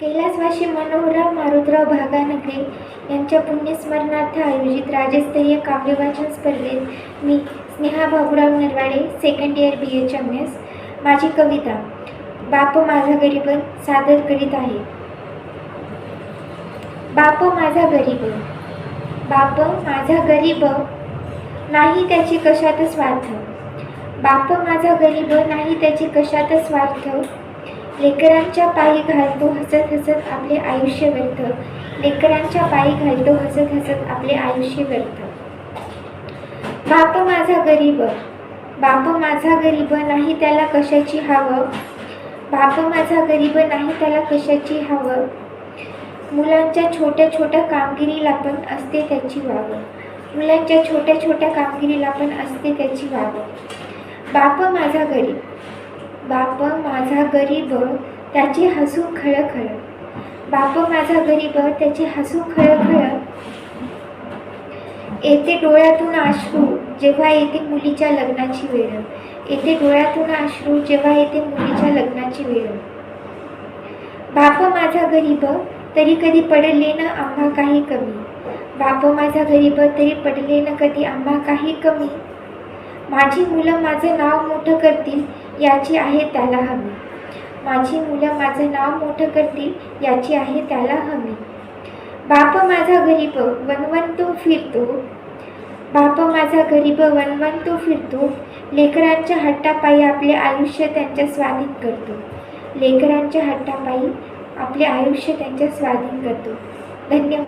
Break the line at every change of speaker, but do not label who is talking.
कैलासवासी मनोहरराव मारुतराव भागानगरे यांच्या पुण्यस्मरणार्थ आयोजित राज्यस्तरीय काव्यवाचन स्पर्धेत मी Sneha Baburao Narwade second year B H M S माझी कविता बाप माझा गरीब सादर करीत आहे. बाप माझा गरीब बाप माझा गरीब नाही त्याची कशात स्वार्थ. बाप माझा गरीब नाही त्याची कशात स्वार्थ. लेकरांच्या पायी घालतो हसत हसत आपले आयुष्य व्यर्थ. लेकरांच्या पायी घालतो हसत हसत आपले आयुष्य व्यर्थ. बाप माझा गरीब. बाप माझा गरीब नाही त्याला कशाची हवं? बाप माझा गरीब नाही त्याला कशाची हवं? मुलांच्या छोट्या छोट्या कामगिरीला पण असते त्याची वाव. मुलांच्या छोट्या छोट्या कामगिरीला पण असते त्याची वाव. बाप माझा गरीब. बाप माझा गरीब त्याची हसू खळखळ. बाप माझा गरीब त्याची हसू खळखळ. येते डोळ्यातून अश्रू जेव्हा येते मुलीच्या लग्नाची वेळ. येते डोळ्यातून अश्रू जेव्हा येते मुलीच्या लग्नाची वेळ. बाप माझा गरीब तरी कधी पडले ना आम्हा काही कमी. बाप माझा गरीब तरी पडले ना कधी आम्हा काही कमी. माझी मुलं माझं नाव मोठं करतील याची आहे त्याला हमी. माझी मुलं माझं नाव मोठं करतील याची आहे त्याला हमी. बाप माझा गरीब वनवंतो फिरतो. बाप माझा गरीब वनवंतो फिरतो. लेकरांच्या हट्टापायी आपले आयुष्य त्यांच्या स्वाधीन करतो. लेकरांच्या हट्टापायी आपले आयुष्य त्यांच्या स्वाधीन करतो. धन्यवाद.